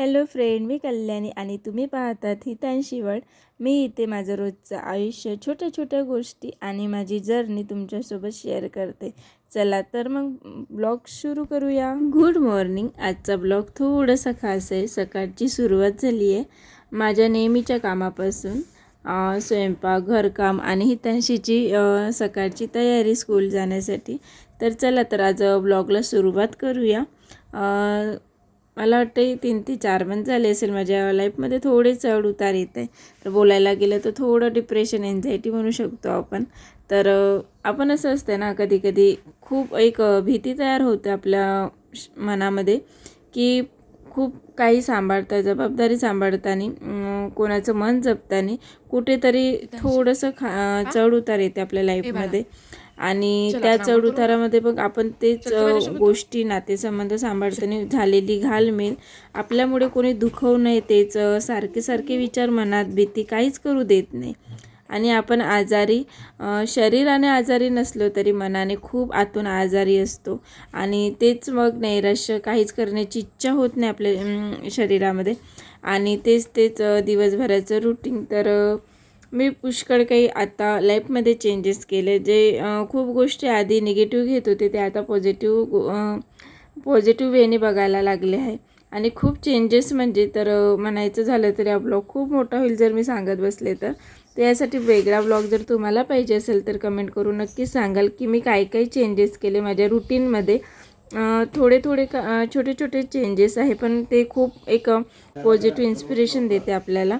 Hello friend मी कल्याणी आणि तुम्ही पाहतात हितांशी वर्ड मी इथे माझं रोजचं आयुष्य छोट्या छोट्या गोष्टी आणि माझी जर्नी तुमच्यासोबत शेअर करते. चला तर मग ब्लॉग सुरू करूया. गुड मॉर्निंग आजचा ब्लॉग थोडासा खास आहे. सकाळची सुरुवात झाली आहे. माझ्या नेहमीच्या कामापासून स्वयंपाक घरकाम आणि हितांशीची सकाळची तयारी स्कूल जाण्यासाठी. तर चला तर आज ब्लॉगला सुरुवात करूया. मला वाटतं तीन ते चार मंथ झाले असेल माझ्या लाईफमध्ये थोडे चढ उतार येत. आहे तर बोलायला गेलं तर थोडं डिप्रेशन एन्झायटी म्हणू शकतो आपण. तर आपण असं असतं ना कधी कधी खूप एक भीती तयार होते आपल्या श- मनामध्ये की खूप काही सांभाळता जबाबदारी सांभाळताना कोणाचं मन जपताना कुठेतरी थोडंसं खा चढ उतार येते आपल्या लाईफमध्ये आणि त्या चढ उतारामध्ये बघ आपण तेच गोष्टी नातेसंबंध सांभाळताना झालेली घालमेल. आपल्यामुळे कोणी दुखवू नये तेच सारखे सारखे विचार मनात भीती काहीच करू देत नाही. आणि आपण आजारी शरीराने आजारी नसलो तरी मनाने खूप आतून आजारी असतो. आणि तेच मग नैराश्य काहीच करण्याची इच्छा होत नाही आपल्या शरीरामध्ये. आणि तेच तेच दिवसभराचं रुटीन तर मी पुष्कळ काही आता लाईफमध्ये चेंजेस केले. जे खूप गोष्टी आधी निगेटिव्ह घेत होते ते आता पॉझिटिव्ह पॉझिटिव्ह वेने बघायला लागले आहे. आणि खूप चेंजेस म्हणजे तर म्हणायचं झालं तरी हा ब्लॉग खूप मोठा होईल जर मी सांगत बसले तर. त्यासाठी वेगळा ब्लॉग जर तुम्हाला पाहिजे असेल तर कमेंट करून नक्की सांगाल की मी काय काय चेंजेस केले माझ्या रुटीनमध्ये थोडे थोडे का छोटे छोटे चेंजेस आहे पण ते खूप एक पॉझिटिव्ह इन्स्पिरेशन देते आपल्याला.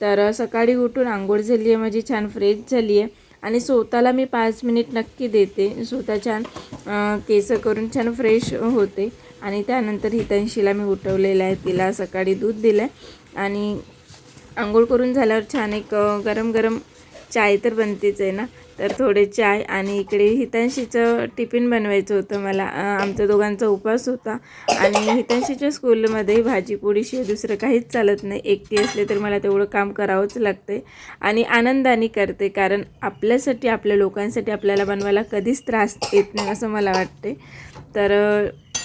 तर सकाळी उठून आंघोळ झाली आहे माझी छान फ्रेश झाली आहे. आणि स्वतःला मी पाच मिनिट नक्की देते. स्वतः छान केस करून छान फ्रेश होते. आणि त्यानंतर हितंशीला मी उठवलेलं आहे. तिला सकाळी दूध दिलं आहे आणि आंघोळ करून झाल्यावर छान एक गरम गरम चाय तर बनतेच आहे ना? तर थोडे चाय आणि इकडे हितांशीचं टिफिन बनवायचं होतं मला. आमच्या दोघांचा उपवास होता. आणि हितांशीच्या स्कूलमध्ये भाजी पोळीशिवाय दुसरं काहीच चालत नाही. एकटी असले तर मला तेवढं काम करावंच लागते आणि आनंदाने करते कारण आपल्यासाठी आपल्या लोकांसाठी आपल्याला बनवायला कधीच त्रास येत नाही असं मला वाटते तर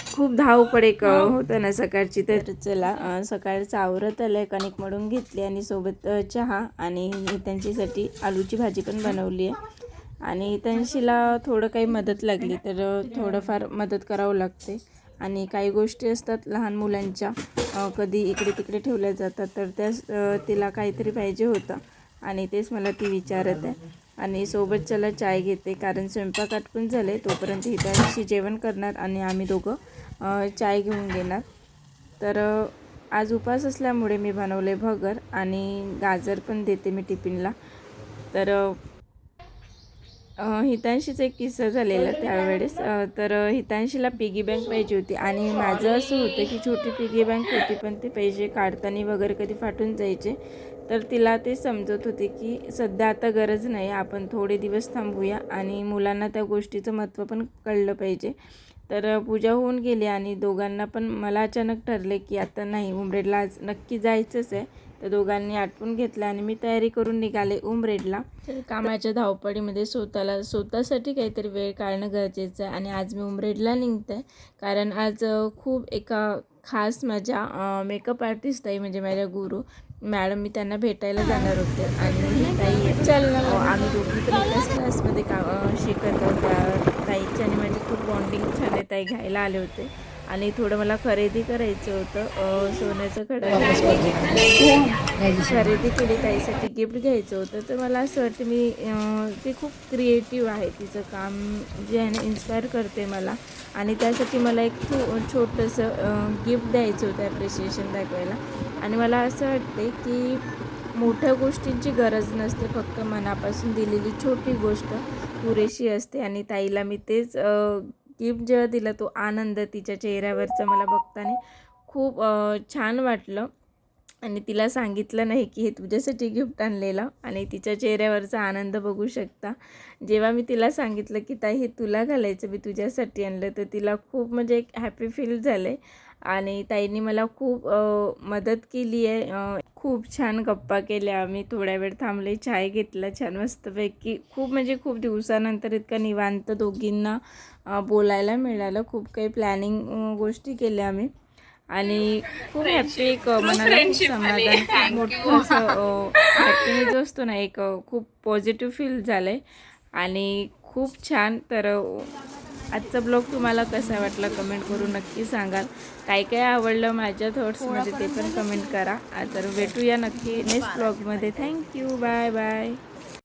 खूप धावपळ एक अ, होतं ना सकाळची तर. चला सकाळचं आवरत आलं आहे कणिक मळून घेतली आणि सोबत चहा आणि त्यांच्यासाठी आलूची भाजी पण बनवली आहे. आणि त्यांशीला थोडं काही मदत लागली तर थोडंफार मदत करावं लागते. आणि काही गोष्टी असतात लहान मुलांच्या कधी इकडे तिकडे ठेवल्या जातात तर त्या तिला काहीतरी पाहिजे होतं. आणि तेच मला ती विचारत आहे. आणि सोबत चला चाय घेते कारण स्वयंपाक आटपून झाले तोपर्यंत हिताशी जेवण करणार आणि आम्ही दोघं चाय घेऊन घेणार तर आज उपास असल्यामुळे मी बनवले भगर आणि गाजर पण देते मी टिफिनला. तर हितांशीच हितांशीचा एक किस्सा झालेला त्यावेळेस. तर हितांशीला पिगी बँक पाहिजे होती आणि माझं असं होतं की छोटी पिगी बँक होती पण ते पैसे काढताना वगैरे कधी फाटून जायचे. तर तिला ते समजत होते की सध्या आता गरज नाही आपण थोडे दिवस थांबूया आणि मुलांना त्या गोष्टीचं महत्त्व पण कळलं पाहिजे. तर पूजा होऊन गेली आणि दोघांना पण मला अचानक ठरले की आता नाही उमरेडला आज नक्की जायचंच आहे. तर दोघांनी आटपून घेतलं आणि मी तयारी करून निघाले उमरेडला. तर कामाच्या धावपळीमध्ये स्वतःला स्वतःसाठी काहीतरी वेळ काढणं गरजेचं आहे आणि आज मी उमरेडला निघते. आहे कारण आज खूप एका खास माझ्या मेकअप आर्टिस्ट आहे म्हणजे माझ्या गुरु. मॅडम मी त्यांना भेटायला जाणार होते आणि ही ताई आम्ही दोघी क्लासमध्ये का शिकत आहोत त्या ताईची आणि माझी खूप बॉन्डिंग छान आहे ताई घ्यायला आले होते. आणि थोडं मला खरेदी करायचं होतं. सोन्याचं खडा खरेदी केली ताईसाठी गिफ्ट घ्यायचं होतं. तर मला असं वाटतं मी ती खूप क्रिएटिव्ह आहे तिचं काम. जे आहे ना इन्स्पायर करते मला. आणि त्यासाठी मला एक छो छोटंसं गिफ्ट द्यायचं होतं ॲप्रिशिएशन दाखवायला. आणि मला असं वाटते की मोठ्या गोष्टींची गरज नसते. फक्त मनापासून दिलेली छोटी गोष्ट पुरेशी असते आणि ताईला मी तेच गिफ्ट जेव्हा दिलं तो आनंद तिच्या चेहऱ्यावरचा मला बघताना खूप छान वाटलं. आणि तिला सांगितलं नाही की हे तुझ्यासाठी गिफ्ट आणलेलं आणि तिच्या चेहऱ्यावरचा आनंद बघू शकता. जेव्हा मी तिला सांगितलं की ताई हे तुला घालायचं मी तुझ्यासाठी आणलं तर तिला खूप म्हणजे एक हॅपी फील झालं. आहे आणि ताईंनी मला खूप मदत केली आहे. खूप छान गप्पा केल्या आम्ही. थोड्या वेळ थांबले चाय घेतला छान मस्तपैकी. खूप म्हणजे खूप दिवसानंतर इतका निवांत दोघींना बोलायला मिळालं. खूप काही प्लॅनिंग गोष्टी केल्या आम्ही. आणि खूप हॅप्पी एक मनाला समाधान मोठं असं हॅपीनेस जो असतो ना एक खूप पॉझिटिव्ह फील झालं आहे आणि खूप छान तर आजचा ब्लॉग तुम्हाला कसा वाटला कमेंट करून नक्की सांगाल. काय काय आवडलं माझ्या थॉट्समध्ये ते पण कमेंट करा. तर भेटूया नक्की नेक्स्ट ब्लॉगमध्ये थँक्यू बाय बाय